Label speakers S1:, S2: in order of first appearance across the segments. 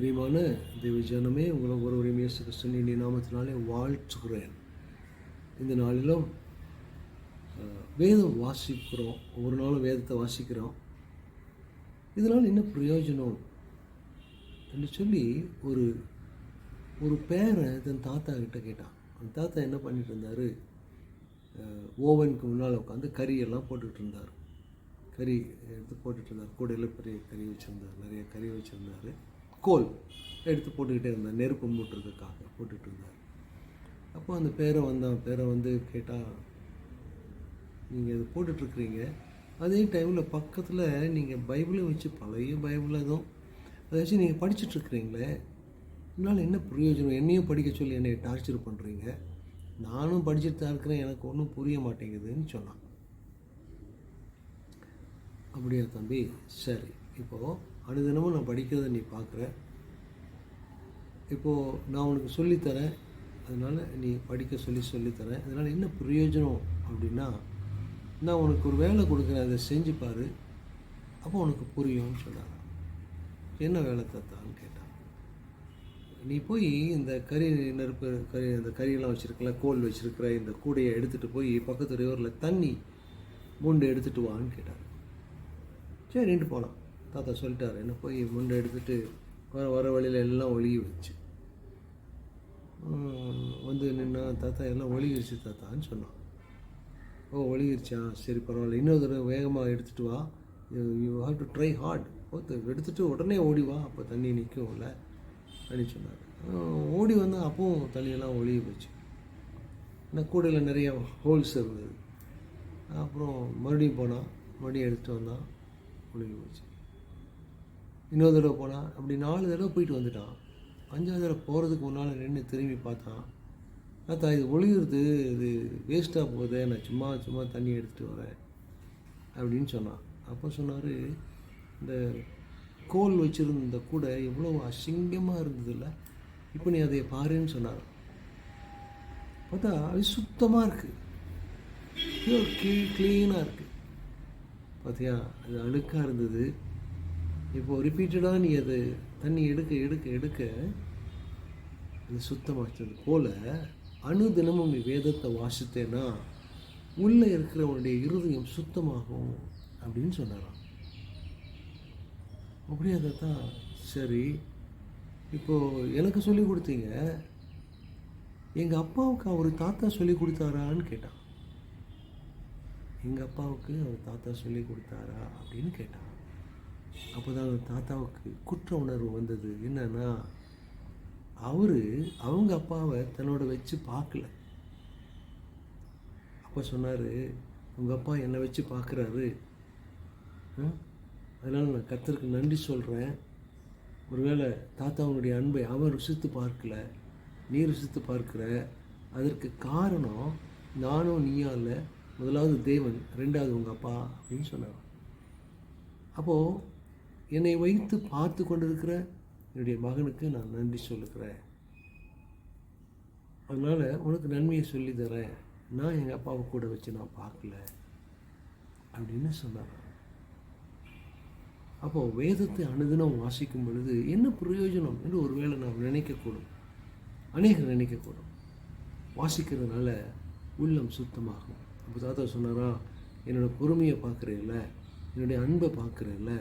S1: பிரியமான தெய்வ ஜனமே உங்களை ஒருவரையும் இயேசு கிறிஸ்துவின் இனி நாமத்தினாலே வாழ்த்துகிறேன். இந்த நாளிலும் வேதம் வாசிக்கிறோம். ஒவ்வொரு நாளும் வேதத்தை வாசிக்கிறோம். இதனால் என்ன பிரயோஜனம்? என்று சொல்லி ஒரு ஒரு பேரை தன் தாத்தா கிட்ட கேட்டான். அந்த தாத்தா என்ன பண்ணிட்டு இருந்தார்? ஓவனுக்கு முன்னால் உட்காந்து கறியெல்லாம் போட்டுக்கிட்டு இருந்தார். கறி எடுத்து போட்டுட்டு இருந்தார். கூடையில் பெரிய கறி வச்சுருந்தார். நிறைய கறி வச்சுருந்தார். கோல் எடுத்து போட்டுக்கிட்டே இருந்தார். நெருப்பு மூட்டுறதுக்காக போட்டுட்டு இருந்தார். அப்போ அந்த பேரை வந்தான் பேரை வந்து கேட்டால் நீங்கள் இது போட்டுட்ருக்குறீங்க. அதே டைமில் பக்கத்தில் நீங்கள் பைபிளையும் வச்சு பழைய பைபிள் எதுவும் அதை வச்சு நீங்கள் படிச்சுட்ருக்குறீங்களே இதனால் என்ன பிரயோஜனம்? என்னையும் படிக்க சொல்லி என்னை டார்ச்சர் பண்ணுறீங்க நானும் படிச்சுட்டு தான் இருக்கிறேன். எனக்கு ஒன்றும் புரிய மாட்டேங்குதுன்னு சொன்னான். அப்படியா தம்பி? சரி. இப்போது அனுதினமும் நான் படிக்கிறத நீ பார்க்குற. இப்போது நான் உனக்கு சொல்லித்தரேன். அதனால் நீ படிக்க சொல்லி சொல்லித்தரேன். அதனால் என்ன பிரயோஜனம் அப்படின்னா நான் உனக்கு ஒரு வேலை கொடுக்குறேன் அதை செஞ்சு பாரு. அப்போ உனக்கு புரியும்னு சொன்னாங்க. என்ன வேலை தத்தான்னு கேட்டான். நீ போய் இந்த கறி நெருப்பு கறி இந்த கறியெல்லாம் வச்சுருக்கல கோல் வச்சுருக்கிற இந்த கூடையை எடுத்துகிட்டு போய் பக்கத்து ரிவரில் தண்ணி மூண்டு எடுத்துகிட்டு வான்னு கேட்டார் சரின்ட்டு போனான் தாத்தா சொல்லிட்டார் என்ன போய் முண்டை எடுத்துகிட்டு வர வர வழியில் எல்லாம் ஒழுகி வச்சு. வந்து நின்னா தாத்தா எல்லாம் ஒழுகிருச்சு தாத்தான்னு சொன்னான். ஓ ஒழுகிருச்சா சரி பரவாயில்ல. இன்னொரு தடவை வேகமாக எடுத்துகிட்டு வா. You have to try hard ஓத்து எடுத்துகிட்டு உடனே ஓடி வா. அப்போ தண்ணி நிற்கும்ல அப்படின்னு சொன்னார். ஓடி வந்தால் அப்பவும் தண்ணியெல்லாம் ஒழுகி போச்சு. ஏன்னா கூடையில் நிறைய ஹோல்ஸ் இருந்தது. அப்புறம் மறுபடியும் போனான். மறுபடியும் எடுத்துகிட்டு வந்தான். ஒழுகி போச்சு. இன்னொரு தடவை போனான் அப்படி நாலு தடவை போயிட்டு வந்துட்டான். அஞ்சாவது தடவை போகிறதுக்கு முன்னால் நின்று திரும்பி பார்த்தான். பார்த்தா இது ஒழுகிறது இது வேஸ்ட்டாக போகுது நான் சும்மா சும்மா தண்ணி எடுத்துகிட்டு வரேன் அப்படின்னு சொன்னான். அப்போ சொன்னார் இந்த கோல் வச்சுருந்த கூட எவ்வளோ அசிங்கமாக இருந்ததில்ல இப்போ நீ அதை பாருன்னு சொன்னார். பார்த்தா அது சுத்தமாக இருக்குது க்ளீனாக இருக்குது பார்த்தியா அது அழுக்காக இருந்தது. இப்போது ரிப்பீட்டடாக நீ அது தண்ணி எடுக்க எடுக்க எடுக்க அது சுத்தமாச்சது போல் அணுதினமும் நீ வேதத்தை வாசித்தேன்னா உள்ளே இருக்கிறவனுடைய இருதயம் சுத்தமாகும் அப்படின்னு சொன்னாராம். அப்படியே அதை தான் சரி இப்போது எனக்கு சொல்லி கொடுத்தீங்க. எங்கள் அப்பாவுக்கு அவர் தாத்தா சொல்லி கொடுத்தாரான்னு கேட்டான். எங்கள் அப்பாவுக்கு அவர் தாத்தா சொல்லி கொடுத்தாரா அப்படின்னு கேட்டான். அப்போ தான் தாத்தாவுக்கு குற்ற உணர்வு வந்தது. என்னன்னா அவர் அவங்க அப்பாவை தன்னோட வச்சு பார்க்கல. அப்போ சொன்னார் உங்கள் அப்பா என்னை வச்சு பார்க்குறாரு. அதனால் நான் கத்தருக்கு நன்றி சொல்கிறேன் ஒருவேளை தாத்தாவுடைய அன்பை அவன் ருசித்து பார்க்கல. நீ ருசித்து பார்க்குற. அதற்கு காரணம் நானும் நீயால் இல்லை. முதலாவது தேவன் ரெண்டாவது உங்கள் அப்பா. அப்படின்னு சொன்னார். அப்போது என்னை வைத்து பார்த்து கொண்டிருக்கிற என்னுடைய மகனுக்கு நான் நன்றி சொல்லுகிறேன். அதனால் உனக்கு நன்மையை சொல்லி தரேன். நான் எங்கள் அப்பாவை கூட வச்சு நான் பார்க்கல. அப்படின்னு சொன்னார் அப்போது வேதத்தை அனுதினம் வாசிக்கும் பொழுது என்ன பிரயோஜனம் என்று ஒருவேளை நாம் நினைக்கக்கூடும். அநேகர் நினைக்கக்கூடும். வாசிக்கிறதுனால உள்ளம் சுத்தமாகும். அப்போ தாத்தா சொன்னாரா என்னோட பொறுமையை பார்க்குறேன்ல என்னுடைய அன்பை பார்க்குறேன்ல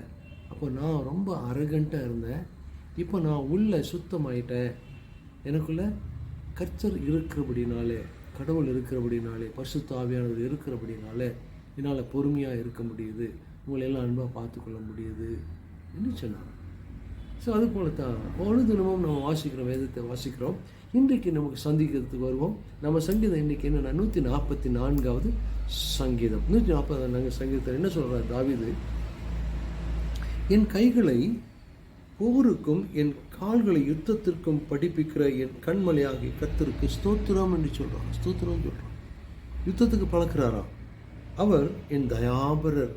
S1: அப்போ நான் ரொம்ப அரகண்ட்டாக இருந்தேன். இப்போ நான் உள்ளே சுத்தமாயிட்டேன். எனக்குள்ளே கர்த்தர் இருக்கிறபடினாலே கடவுள் இருக்கிறபடினாலே பசு ஆவியானவர் இருக்கிறபடினாலே என்னால் பொறுமையாக இருக்க முடியுது. உங்களை எல்லாம் அன்பாக பார்த்துக்கொள்ள முடியுது என்று சொன்னாங்க ஸோ அது போல தான் ஒரு தினமும் நம்ம வாசிக்கிறோம் வேதத்தை வாசிக்கிறோம். இன்றைக்கு நமக்கு சந்திக்கிறதுக்கு வருவோம். நம்ம சங்கீதம் இன்றைக்கி என்னென்னா நூற்றி நாற்பத்தி நான்காவது சங்கீதம். நூற்றி நாற்பது நாங்கள் சங்கீதத்தில் என்ன சொல்கிறார் தாவிது? என் கைகளை போருக்கும் என் கால்களை யுத்தத்திற்கும் படிப்பிக்கிற என் கண்மலையாகிய கத்திற்கு ஸ்தோத்திரம் என்று சொல்கிறான் ஸ்தோத்திரம் சொல்கிறான் யுத்தத்துக்கு பழக்கிறாரா? அவர் என் தயாபரர்.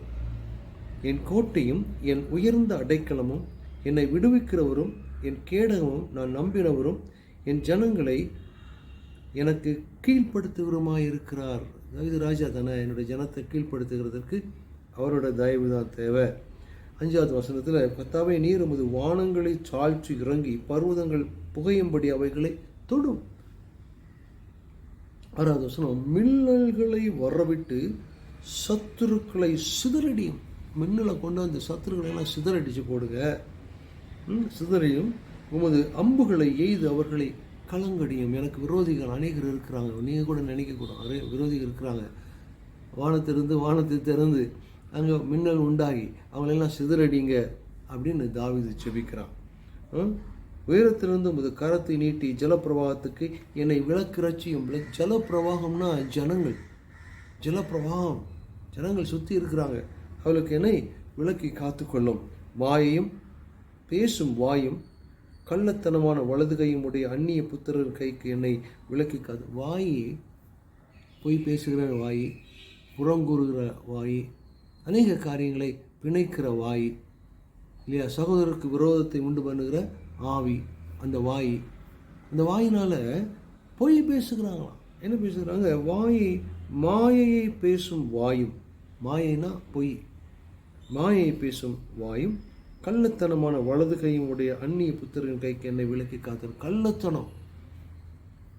S1: என் கோட்டையும் என் உயர்ந்த அடைக்கலமும் என்னை விடுவிக்கிறவரும் என் கேடகமும் நான் நம்பினவரும் என் ஜனங்களை எனக்கு கீழ்ப்படுத்துகிறமாயிருக்கிறார் ராஜா தானே என்னுடைய ஜனத்தை கீழ்ப்படுத்துகிறதற்கு அவரோட தயவு தான் தேவை. அஞ்சாவது வசனத்தில் கத்தாவே நீர் உமது வானங்களை சாழ்ச்சி இறங்கி பர்வதங்கள் புகையும்படி அவைகளை தொடும். ஆறாவது வசனம் மின்னல்களை வரவிட்டு சத்துருக்களை சிதறடியும். மின்னலை கொண்டு அந்த சத்துருக்களை எல்லாம் சிதறடிச்சு போடுங்க. சிதறையும் உமது அம்புகளை எய்து அவர்களை கலங்கடியும். எனக்கு விரோதிகள் அநேகர் இருக்கிறாங்க. நீங்கள் கூட நினைக்கக்கூடாது. விரோதிகள் இருக்கிறாங்க. வானத்திலிருந்து வானத்தை திறந்து அங்கே மின்னல் உண்டாகி அவங்களெல்லாம் சிதறடிங்க அப்படின்னு தாவிது செபிக்கிறான் உயரத்திலிருந்து உமது கரத்தை நீட்டி ஜலப்பிரவாகத்துக்கு என்னை விளக்கிறச்சியும் ஜலப்பிரவாகம்னா ஜனங்கள். ஜலப்பிரவாகம். ஜனங்கள் சுற்றி இருக்கிறாங்க. அவளுக்கு என்னை விளக்கி காத்துக்கொள்ளும். வாயையும் பேசும் வாயும் கள்ளத்தனமான வலது கையும் உடைய அந்நிய புத்திரர் கைக்கு என்னை விளக்கி காத்து வாய் பொய் பேசுகிற வாய் புறங்கூறுகிற வாய் அநேக காரியங்களை பிணைக்கிற வாய். இல்லையா? சகோதரருக்கு விரோதத்தை உண்டு பண்ணுகிற ஆவி அந்த வாய். அந்த வாயினால் பொய் பேசுகிறாங்களாம். என்ன பேசுகிறாங்க? வாயை மாயையை பேசும் வாயும். மாயைனா பொய். மாயை பேசும் வாயும். கள்ளத்தனமான வலது கையும் உடைய அந்நிய புத்திரன் கைக்கு என்னை விலக்கி காத்தது கள்ளத்தனம்.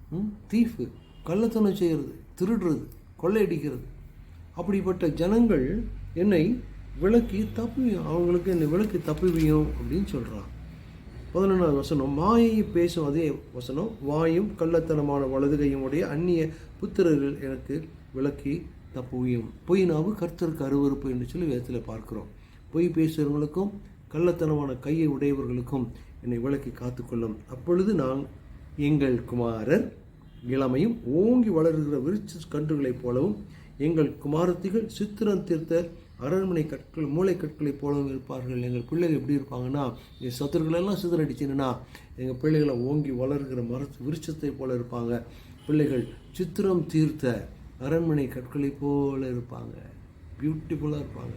S1: ம், தீஃபு. கள்ளத்தனம் செய்கிறது திருடுறது கொள்ளையடிக்கிறது. அப்படிப்பட்ட ஜனங்கள் என்னை விளக்கி தப்பியும் அவங்களுக்கு என்னை விளக்கி தப்புவியும் அப்படின்னு சொல்கிறான் பதினொன்றாவது வசனம் மாயையை பேசும் அதே வசனம் வாயும் கள்ளத்தனமான வலதுகையும் உடைய அந்நிய புத்திரர்கள் எனக்கு விளக்கி தப்புவியும். பொய் நாவு கர்த்தருக்கு அருவருப்பு என்று சொல்லி வேதத்தில் பார்க்கிறோம். பொய் பேசுகிறவங்களுக்கும் கள்ளத்தனமான கையை உடையவர்களுக்கும் என்னை விளக்கி காத்துக்கொள்ளும். அப்பொழுது நான் எங்கள் குமாரர் இளமையும் ஓங்கி வளர்கிற விருட்ச கன்றுகளைப் போலவும் எங்கள் குமாரத்திகள் சித்திரம் தீர்த்த அரண்மனை கற்கள் மூளை கற்களை போலவும் இருப்பார்கள். எங்கள் பிள்ளைகள் எப்படி இருப்பாங்கன்னா என் சத்துருக்களெல்லாம் சிதறடிச்சுன்னா எங்கள் பிள்ளைகளை ஓங்கி வளர்கிற மர விருட்சத்தை போல இருப்பாங்க. பிள்ளைகள் சித்திரம் தீர்த்த அரண்மனை கற்களை போல இருப்பாங்க. பியூட்டிஃபுல்லாக இருப்பாங்க.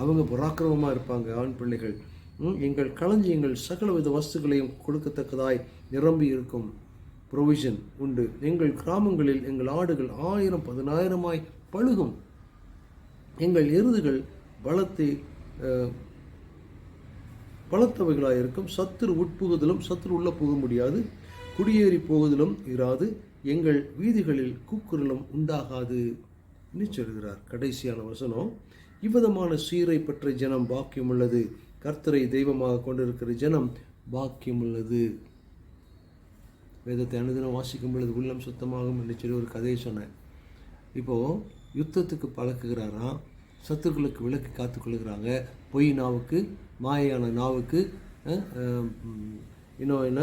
S1: அவங்க பராக்கிரமமாக இருப்பாங்க ஆண் பிள்ளைகள். எங்கள் களஞ்சியங்கள் சகலவித வஸ்துக்களையும் கொடுக்கத்தக்கதாய் நிரம்பி இருக்கும் ப்ரொவிஷன் உண்டு. எங்கள் கிராமங்களில் எங்கள் ஆடுகள் ஆயிரம் பதினாயிரமாய் பழுகும். எங்கள் எருதுகள் பலத்தை பலத்தவைகளாக இருக்கும் சத்துரு உட்புகுதலும் சத்துரு உள்ள புக முடியாது. குடியேறி போகுதலும் இராது. எங்கள் வீதிகளில் கூக்குரலும் உண்டாகாது என்று சொல்கிறார் கடைசியான வசனம். இவ்விதமான சீரை பெற்ற ஜனம் பாக்கியமுள்ளது. கர்த்தரை தெய்வமாக கொண்டிருக்கிற ஜனம் பாக்கியமுள்ளது. வேதத்தை அனுதினம் வாசிக்கும் பொழுது உள்ளம் சுத்தமாகும் என்று சொல்லி ஒரு கதையை சொன்னேன். இப்போது யுத்தத்துக்கு பழக்குகிறாராம். சத்துக்களுக்கு விலக்கு காத்துக்கொள்கிறாங்க பொய் நாவுக்கு மாயான நாவுக்கு இன்னும் என்ன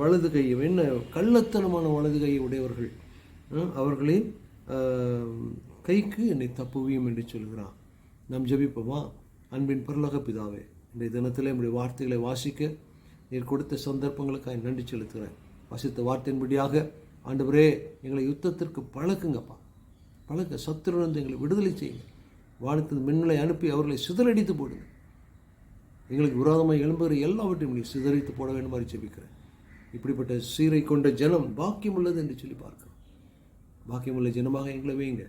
S1: வலது கை என்ன கள்ளத்தனமான வலது கையை உடையவர்கள் அவர்களே கைக்கு என்னை தப்புவியும் என்று சொல்கிறான். நாம் ஜபிப்போமா? அன்பின் பரலோக பிதாவே இன்றைய தினத்தில் என்னுடைய வார்த்தைகளை வாசிக்க நீர் கொடுத்த சந்தர்ப்பங்களுக்காக நன்றி செலுத்துகிறேன். வாசித்த வார்த்தையின்படியாக ஆண்டவரே எங்களை யுத்தத்திற்கு பழக்குங்கப்பா. பழக்க சத்துருவிலிருந்து எங்களை விடுதலை செய்யுங்க. வானத்தின் மின்னலை அனுப்பி அவர்களை சிதறடித்து போடுங்க. எங்களுக்கு விரோதமாக எழும்புகிற எல்லாவற்றையும் நீ சிதறித்து போட வேண்டும் மாதிரி ஜெபிக்கிறேன். இப்படிப்பட்ட சீரை கொண்ட ஜனம் பாக்கியம் உள்ளது என்று சொல்லி பார்க்கிறோம். பாக்கியமுள்ள ஜனமாக எங்களை வைங்க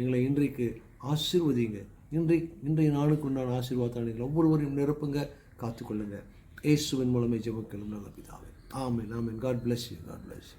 S1: எங்களை இன்றைக்கு ஆசீர்வதிங்க இன்றை இன்றைய நாளுக்கு உண்டான ஆசீர்வாதம் நீங்கள் ஒவ்வொருவரையும் நிரப்புங்க காத்துக்கொள்ளுங்க. இயேசுவின் மூலமே ஜெபக்கலும் நல்ல பிதாவே. Amen amen. God bless you God bless